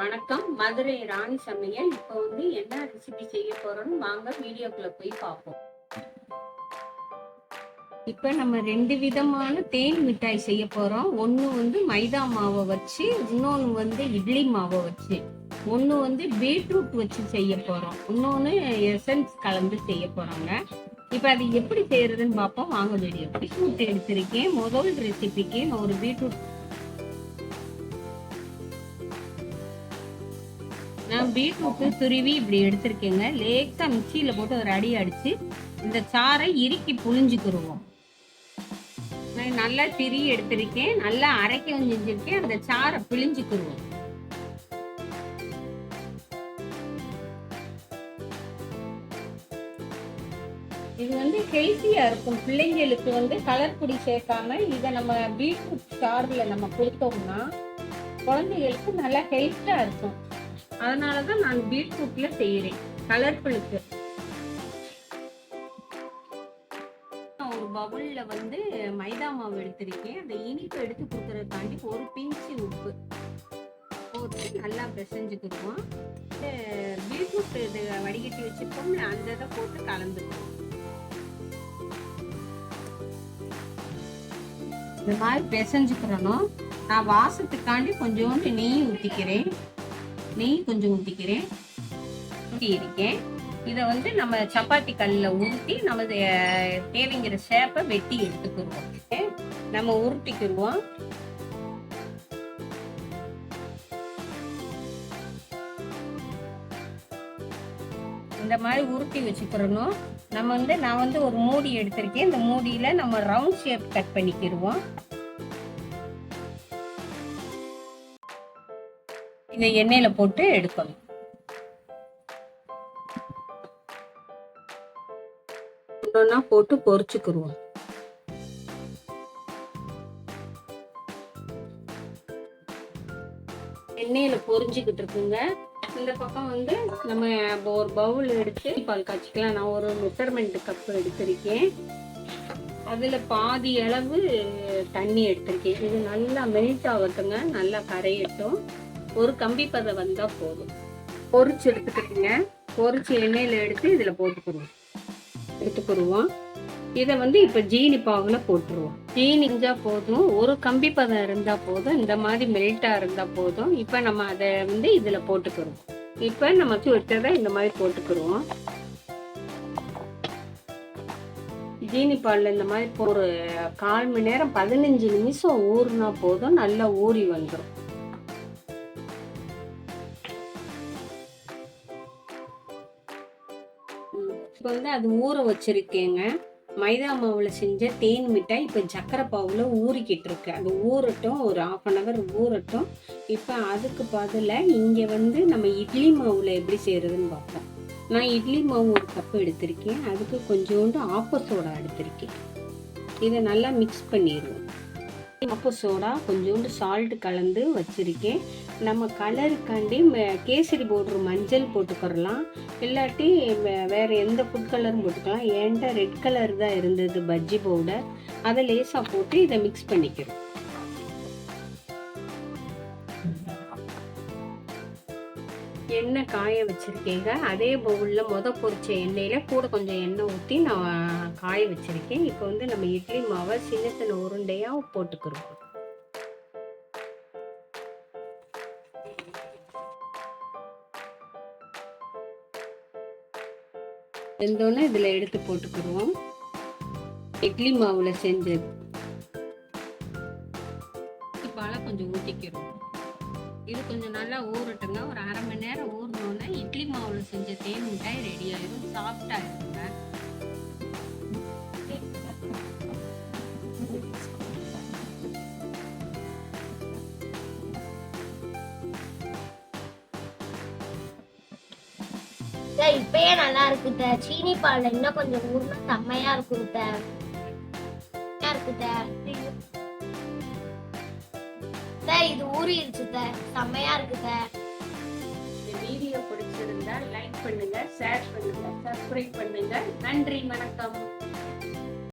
வணக்கம். மதுரை ராணி சமையல். இப்போ வந்து என்ன ரெசிபி செய்ய போறோம்னு வாங்க வீடியோக்குள்ள போய் பார்ப்போம். இப்போ நம்ம ரெண்டு விதமான தேன் மிட்டாய் செய்ய போறோம். ஒன்று வந்து மைதா மாவை வச்சு இன்னொன்று வந்து இட்லி மாவை வச்சு. ஒன்று வந்து பீட்ரூட் வச்சு செய்ய போறோம். இன்னொன்று எசன்ஸ் கலந்து செய்ய போறாங்க. இப்போ அது எப்படி செய்யறதுன்னு பார்ப்போம். வாங்க வீடியோ பீட்ரூட் எடுத்திருக்கேன். முதல் ரெசிபிக்கு நான் ஒரு பீட்ரூட் நான் பீட்ரூட்டு துருவி இப்படி எடுத்திருக்கேங்க. லேசா மிக்சியில போட்டு ஒரு அடி அடிச்சு இந்த சாறை இறுக்கி புழிஞ்சுக்கிருவோம் நான் நல்லா திரி எடுத்திருக்கேன். நல்லா அரைக்கவும் செஞ்சிருக்கேன். அந்த சாறை பிழிஞ்சுக்கிருவோம் இது வந்து ஹெல்த்தியா இருக்கும். பிள்ளைங்களுக்கு வந்து கலர் பொடி சேர்க்காம இதை நம்ம பீட்ரூட் சாறுல நம்ம கொடுத்தோம்னா குழந்தைகளுக்கு நல்லா ஹெல்த்தா இருக்கும். அதனாலதான் நான் பீட்ரூட்ல செய்யறேன் கலர்ஃபுல்லுக்கு ஒரு பவுல்ல வந்து மைதா மாவு எடுத்திருக்கேன். அந்த இனிப்பு எடுத்து கொடுக்கறதுக்காண்டி ஒரு பிஞ்சு உப்பு போட்டு நல்லா பிசைஞ்சுக்கிடுவோம் பீட்ரூட் இது வடிகட்டி வச்சுருக்கோம்ல அந்த இதை போட்டு கலந்துக்குவோம் இந்த மாதிரி பிசைஞ்சுக்கிறணும். நான் வாசத்துக்காண்டி கொஞ்சோண்டு நெய் ஊற்றிக்கிறேன் நெய் கொஞ்சம் ஊற்றிக்கிறேன் ஊற்றி இருக்கேன் இதை வந்து நம்ம சப்பாத்தி கல்லில் ஊற்றி நம்ம தேவைங்கிற ஷேப்பை வெட்டி எடுத்துக்கிடுவோம். நம்ம உருட்டிக்கிடுவோம். இந்த மாதிரி உருட்டி வச்சுக்கிறணும் நம்ம வந்து நான் வந்து ஒரு மூடி எடுத்திருக்கேன். இந்த மூடியில் நம்ம ரவுண்ட் ஷேப் கட் பண்ணிக்கிடுவோம். இதை எண்ணெயில போட்டு எடுக்கணும். ஒன்றா போட்டு பொரிச்சுக்கிருவோம் எண்ணெயில பொரிஞ்சுக்கிட்டு இருக்குங்க. இந்த பக்கம் வந்து நம்ம ஒரு பவுல் எடுத்து பால் காய்ச்சிக்கலாம். நான் ஒரு மெஷர்மெண்ட் கப் எடுத்திருக்கேன். அதுல பாதி அளவு தண்ணி எடுத்திருக்கேன். இது நல்லா மெல்ட் ஆகட்டுங்க. நல்லா கரையட்டும். ஒரு கம்பி பதம் வந்தா போதும். பொறிச்சு எடுத்துக்கிட்டீங்க. பொரிச்சு எண்ணெயில எடுத்து இதுல போட்டுக்கிடுவோம் எடுத்துக்கிடுவோம் இதை வந்து இப்ப ஜீனி பாகுல போட்டுருவோம். ஜீனி இருந்தா போதும். ஒரு கம்பி பதம் இருந்தா போதும். இந்த மாதிரி மெல்ட்டா இருந்தா போதும். இப்ப நம்ம அதை வந்து இதுல போட்டுக்கிறோம். இப்ப நம்ம வச்சதை இந்த மாதிரி போட்டுக்கிடுவோம் ஜீனி பாலில் இந்த மாதிரி ஒரு கால் மணி நேரம் பதினஞ்சு நிமிஷம் ஊறுனா போதும். நல்லா ஊறி வந்துடும் இப்போ வந்து அது ஊற வச்சுருக்கேங்க. மைதா மாவில் செஞ்ச தேன் மிட்டாய் இப்போ சக்கரை பாவில் ஊறிக்கிட்டு இருக்கு. அது ஊறட்டும் ஒரு ஆஃப் அன் ஹவர் ஊறட்டும். இப்போ அதுக்கு பதிலாக இங்கே வந்து நம்ம இட்லி மாவில் எப்படி செய்கிறதுன்னு பார்ப்போம் நான் இட்லி மாவு ஒரு கப்பு எடுத்திருக்கேன். அதுக்கு கொஞ்சோண்டு ஆப்ப சோடா எடுத்திருக்கேன். இதை நல்லா மிக்ஸ் பண்ணிடுவோம் ஆப்ப சோடா கொஞ்சோண்டு சால்ட் கலந்து வச்சுருக்கேன். நம்ம கலருக்காண்டி கேசரி பவுட்ரு மஞ்சள் போட்டுக்கிறலாம். இல்லாட்டி வேறு எந்த ஃபுட் கலரும் போட்டுக்கலாம். ஏன்டா ரெட் கலர் தான் இருந்தது பஜ்ஜி பவுடர். அதை லேசாக போட்டு இதை மிக்ஸ் பண்ணிக்கிறோம். எண்ணெய் காய வச்சுருக்கேங்க. அதே பவுலில் மொத பொரிச்ச எண்ணெயில் கூட கொஞ்சம் எண்ணெய் ஊற்றி நான் காய வச்சுருக்கேன். இப்போ வந்து நம்ம இட்லி மாவை சின்ன சின்ன உருண்டையாக போட்டுக்கிறோம். வெந்தோடனே இதில் எடுத்து போட்டுக்கிறோம். இட்லி மாவில் செஞ்சது பாலை கொஞ்சம் ஊற்றிக்கிறோம் கொஞ்சம் நல்லா ஊறட்டுங்க. ஒரு அரை மணி நேரம் ஊறினோன்னே இட்லி மாவில் செஞ்ச தேன் மிட்டாய் ரெடி ஆயிடும் சாஃப்டாக இருக்குங்க. இப்பயே நல்லா இருக்குத்த சீனி பால்ல இன்னும் கொஞ்சம் ஊர்னா செம்மையா இருக்குத்த இருக்குத இது ஊறிடுச்சு செம்மையா இருக்குத இந்த வீடியோ பிடிச்சிருந்தா லைக் பண்ணுங்க ஷேர் பண்ணுங்க சப்ஸ்கிரைப் பண்ணுங்க. நன்றி வணக்கம்.